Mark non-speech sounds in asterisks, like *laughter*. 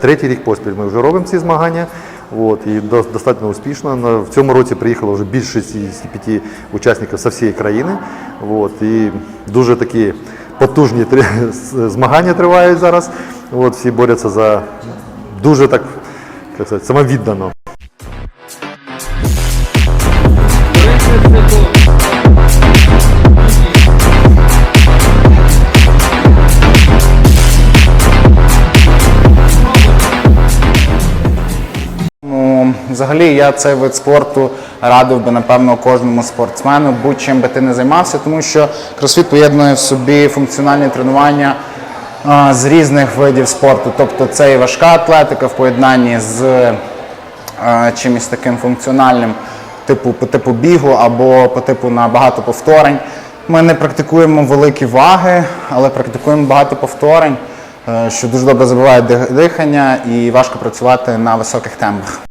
третій рік поспіль ми вже робимо ці змагання. От, і до- достатньо успішно. В цьому році приїхало вже більше 65 учасників з всієї країни. От, і дуже такі потужні *laughs* змагання тривають зараз. От, всі борються за дуже так як сказати, самовіддано. Взагалі я цей вид спорту радив би, напевно, кожному спортсмену, будь-чим би ти не займався, тому що кросфіт поєднує в собі функціональні тренування з різних видів спорту. Тобто це і важка атлетика в поєднанні з чимось таким функціональним, типу по типу бігу або по типу на багато повторень. Ми не практикуємо великі ваги, але практикуємо багато повторень, е, що дуже добре забиває дихання і важко працювати на високих темпах.